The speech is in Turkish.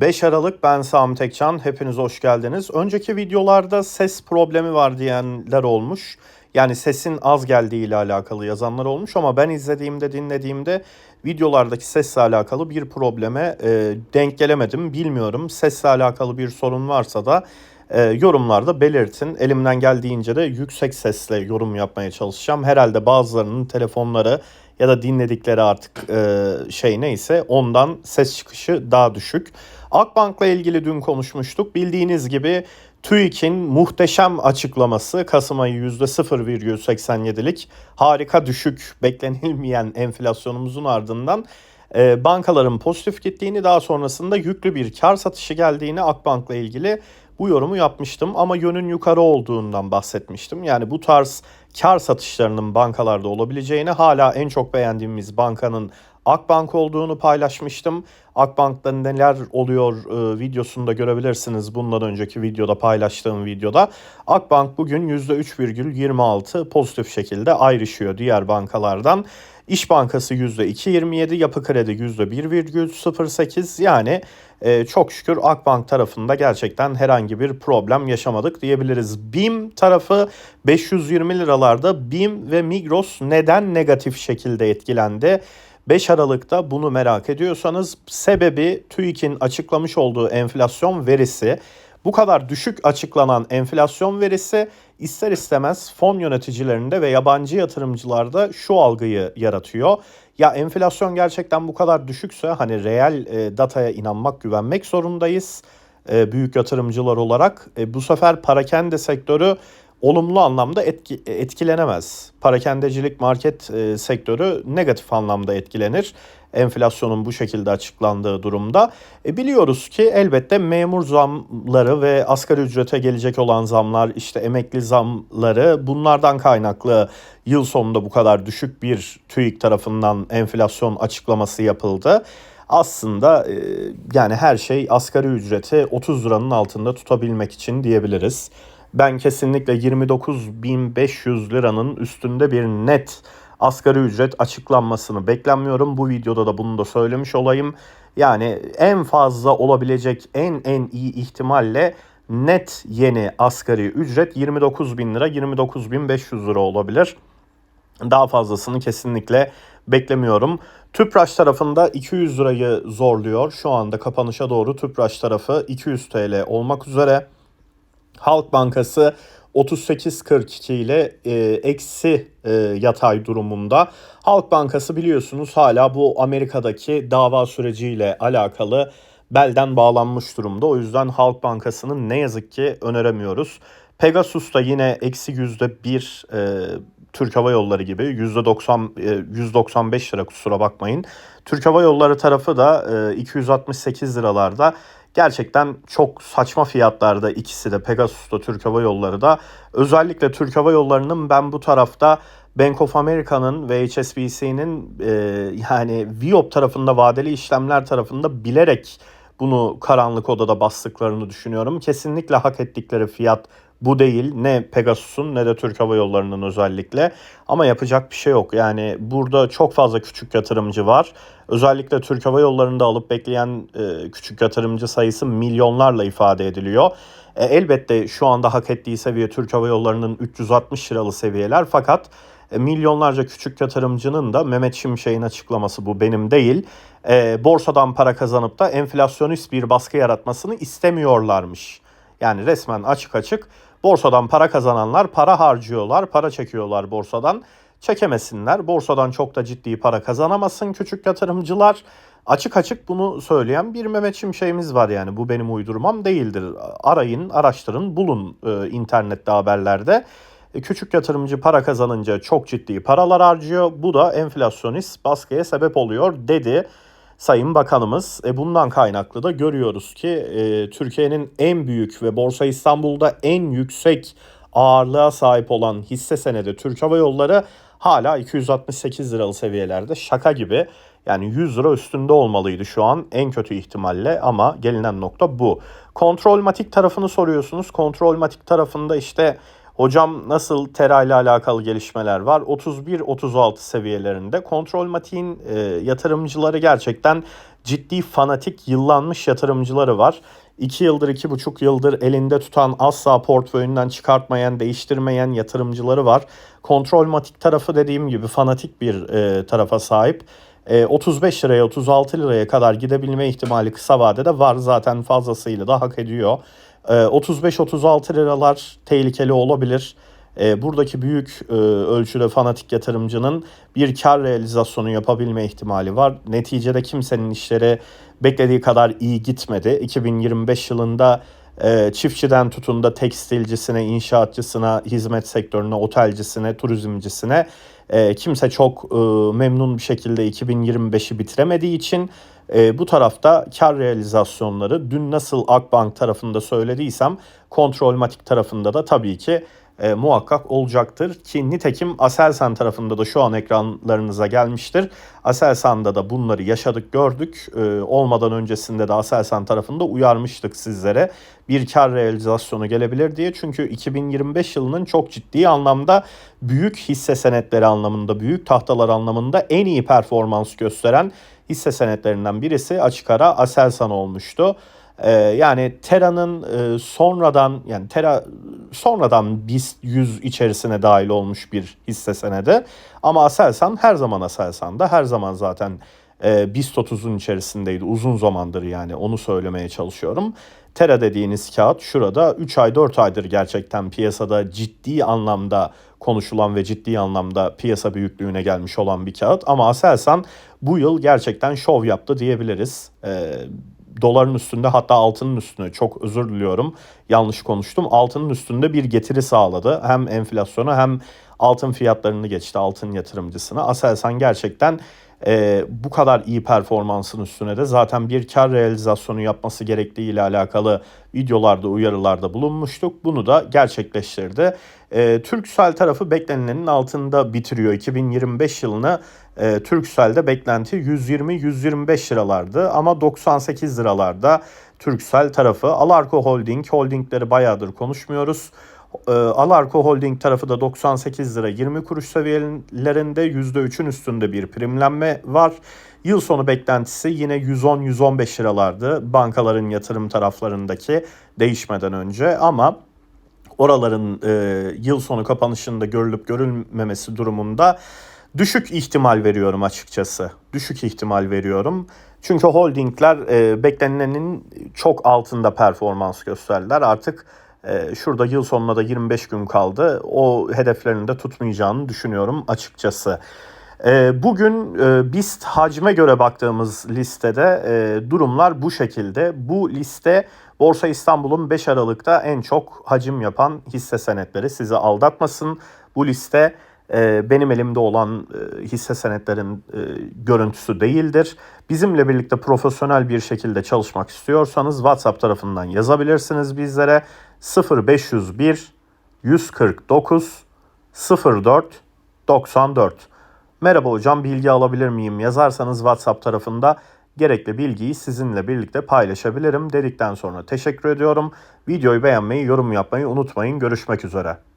5 Aralık ben Sami Tekcan. Hepiniz hoş geldiniz. Önceki videolarda ses problemi var diyenler olmuş. Yani sesin az geldiği ile alakalı yazanlar olmuş ama ben izlediğimde dinlediğimde videolardaki sesle alakalı bir probleme e, denk gelemedim. Bilmiyorum sesle alakalı bir sorun varsa da e, yorumlarda belirtin. Elimden geldiğince de yüksek sesle yorum yapmaya çalışacağım. Herhalde bazılarının telefonları ya da dinledikleri artık e, şey neyse ondan ses çıkışı daha düşük. Akbank'la ilgili dün konuşmuştuk. Bildiğiniz gibi TÜİK'in muhteşem açıklaması Kasım ayı %0,87'lik harika düşük beklenilmeyen enflasyonumuzun ardından e, bankaların pozitif gittiğini daha sonrasında yüklü bir kar satışı geldiğini Akbank'la ilgili bu yorumu yapmıştım ama yönün yukarı olduğundan bahsetmiştim. Yani bu tarz kar satışlarının bankalarda olabileceğini hala en çok beğendiğimiz bankanın Akbank olduğunu paylaşmıştım. Akbank'ta neler oluyor e, videosunda görebilirsiniz bundan önceki videoda paylaştığım videoda. Akbank bugün %3,26 pozitif şekilde ayrışıyor diğer bankalardan. İş Bankası %2.27, Yapı Kredi %1,08 yani e, çok şükür Akbank tarafında gerçekten herhangi bir problem yaşamadık diyebiliriz. BİM tarafı 520 liralarda BİM ve Migros neden negatif şekilde etkilendi? 5 Aralık'ta bunu merak ediyorsanız sebebi TÜİK'in açıklamış olduğu enflasyon verisi. Bu kadar düşük açıklanan enflasyon verisi ister istemez fon yöneticilerinde ve yabancı yatırımcılarda şu algıyı yaratıyor. Ya enflasyon gerçekten bu kadar düşükse hani reel e, dataya inanmak, güvenmek zorundayız e, büyük yatırımcılar olarak. E, bu sefer parakende sektörü olumlu anlamda etki, etkilenemez. Parakendecilik market e, sektörü negatif anlamda etkilenir. Enflasyonun bu şekilde açıklandığı durumda. E, biliyoruz ki elbette memur zamları ve asgari ücrete gelecek olan zamlar, işte emekli zamları bunlardan kaynaklı yıl sonunda bu kadar düşük bir TÜİK tarafından enflasyon açıklaması yapıldı aslında e, yani her şey asgari ücreti 30 liranın altında tutabilmek için diyebiliriz. Ben kesinlikle 29.500 liranın üstünde bir net asgari ücret açıklanmasını beklenmiyorum. Bu videoda da bunu da söylemiş olayım. Yani en fazla olabilecek en en iyi ihtimalle net yeni asgari ücret 29 bin lira 29.500 lira olabilir. Daha fazlasını kesinlikle beklemiyorum. Tüpraş tarafında 200 lirayı zorluyor. Şu anda kapanışa doğru Tüpraş tarafı 200 TL olmak üzere. Halk Bankası 38.42 ile e, eksi e, yatay durumunda. Halk Bankası biliyorsunuz hala bu Amerika'daki dava süreciyle alakalı belden bağlanmış durumda. O yüzden Halk Bankası'nın ne yazık ki öneremiyoruz. Pegasus da yine eksi yüzde bir e, Türk Hava Yolları gibi yüzde 90 195 lira kusura bakmayın. Türk Hava Yolları tarafı da e, 268 liralarda Gerçekten çok saçma fiyatlarda ikisi de Pegasus'ta Türk Hava Yolları da. Özellikle Türk Hava Yolları'nın ben bu tarafta Bank of America'nın ve HSBC'nin e, yani Viop tarafında vadeli işlemler tarafında bilerek bunu karanlık odada bastıklarını düşünüyorum. Kesinlikle hak ettikleri fiyat bu değil. Ne Pegasus'un ne de Türk Hava Yolları'nın özellikle. Ama yapacak bir şey yok. Yani burada çok fazla küçük yatırımcı var. Özellikle Türk Hava Yolları'nda alıp bekleyen e, küçük yatırımcı sayısı milyonlarla ifade ediliyor. E, elbette şu anda hak ettiği seviye Türk Hava Yolları'nın 360 liralı seviyeler fakat e, milyonlarca küçük yatırımcının da Mehmet Şimşek'in açıklaması bu benim değil. E, borsadan para kazanıp da enflasyonist bir baskı yaratmasını istemiyorlarmış. Yani resmen açık açık borsadan para kazananlar para harcıyorlar, para çekiyorlar borsadan. Çekemesinler. Borsadan çok da ciddi para kazanamasın küçük yatırımcılar. Açık açık bunu söyleyen bir Mehmet Şimşek'imiz var yani. Bu benim uydurmam değildir. Arayın, araştırın, bulun e, internette haberlerde. E, küçük yatırımcı para kazanınca çok ciddi paralar harcıyor. Bu da enflasyonist baskıya sebep oluyor dedi Sayın Bakanımız. E bundan kaynaklı da görüyoruz ki e, Türkiye'nin en büyük ve Borsa İstanbul'da en yüksek ağırlığa sahip olan hisse senedi Türk Hava Yolları hala 268 liralı seviyelerde şaka gibi. Yani 100 lira üstünde olmalıydı şu an en kötü ihtimalle ama gelinen nokta bu. Kontrolmatik tarafını soruyorsunuz. Kontrolmatik tarafında işte Hocam nasıl Tera ile alakalı gelişmeler var? 31-36 seviyelerinde. Kontrolmatiğin e, yatırımcıları gerçekten ciddi fanatik yıllanmış yatırımcıları var. 2 yıldır, 2,5 yıldır elinde tutan asla portföyünden çıkartmayan, değiştirmeyen yatırımcıları var. Kontrolmatik tarafı dediğim gibi fanatik bir e, tarafa sahip. E, 35 liraya 36 liraya kadar gidebilme ihtimali kısa vadede var zaten fazlasıyla da hak ediyor. E, 35-36 liralar tehlikeli olabilir. E, buradaki büyük e, ölçüde fanatik yatırımcının bir kar realizasyonu yapabilme ihtimali var. Neticede kimsenin işleri beklediği kadar iyi gitmedi. 2025 yılında e, çiftçiden tutun da tekstilcisine, inşaatçısına, hizmet sektörüne, otelcisine, turizmcisine e, kimse çok memnun bir şekilde 2025'i bitiremediği için e, bu tarafta kar realizasyonları dün nasıl Akbank tarafında söylediysem Kontrolmatik tarafında da tabii ki e, muhakkak olacaktır. Ki nitekim Aselsan tarafında da şu an ekranlarınıza gelmiştir. Aselsan'da da bunları yaşadık gördük. E, olmadan öncesinde de Aselsan tarafında uyarmıştık sizlere. Bir kar realizasyonu gelebilir diye. Çünkü 2025 yılının çok ciddi anlamda büyük hisse senetleri anlamında, büyük tahtalar anlamında en iyi performans gösteren hisse senetlerinden birisi açık ara Aselsan olmuştu. Ee, yani Tera'nın e, sonradan yani Tera sonradan BIST 100 içerisine dahil olmuş bir hisse senedi. Ama Aselsan her zaman Aselsan'da her zaman zaten e, BIST 30'un içerisindeydi uzun zamandır yani onu söylemeye çalışıyorum. Tera dediğiniz kağıt şurada 3 ay 4 aydır gerçekten piyasada ciddi anlamda konuşulan ve ciddi anlamda piyasa büyüklüğüne gelmiş olan bir kağıt. Ama Aselsan bu yıl gerçekten şov yaptı diyebiliriz. Ee, doların üstünde hatta altının üstünde çok özür diliyorum yanlış konuştum. Altının üstünde bir getiri sağladı. Hem enflasyona hem altın fiyatlarını geçti altın yatırımcısına. Aselsan gerçekten e, bu kadar iyi performansın üstüne de zaten bir kar realizasyonu yapması gerektiği ile alakalı videolarda uyarılarda bulunmuştuk. Bunu da gerçekleştirdi. E, Türksel tarafı beklenenin altında bitiriyor. 2025 yılını e, Türksel'de beklenti 120-125 liralardı ama 98 liralarda Türksel tarafı. Alarko Holding, holdingleri bayağıdır konuşmuyoruz. E, Alarko Holding tarafı da 98 lira 20 kuruş seviyelerinde %3'ün üstünde bir primlenme var. Yıl sonu beklentisi yine 110-115 liralardı bankaların yatırım taraflarındaki değişmeden önce ama oraların e, yıl sonu kapanışında görülüp görülmemesi durumunda düşük ihtimal veriyorum açıkçası. Düşük ihtimal veriyorum. Çünkü holdingler e, beklenenin çok altında performans gösterdiler. Artık e, şurada yıl sonuna da 25 gün kaldı. O hedeflerini de tutmayacağını düşünüyorum açıkçası. E, bugün e, BIST hacme göre baktığımız listede e, durumlar bu şekilde. Bu liste Borsa İstanbul'un 5 Aralık'ta en çok hacim yapan hisse senetleri sizi aldatmasın. Bu liste e, benim elimde olan e, hisse senetlerin e, görüntüsü değildir. Bizimle birlikte profesyonel bir şekilde çalışmak istiyorsanız WhatsApp tarafından yazabilirsiniz bizlere 0501 149 04 94. Merhaba hocam bilgi alabilir miyim yazarsanız WhatsApp tarafında gerekli bilgiyi sizinle birlikte paylaşabilirim dedikten sonra teşekkür ediyorum. Videoyu beğenmeyi, yorum yapmayı unutmayın. Görüşmek üzere.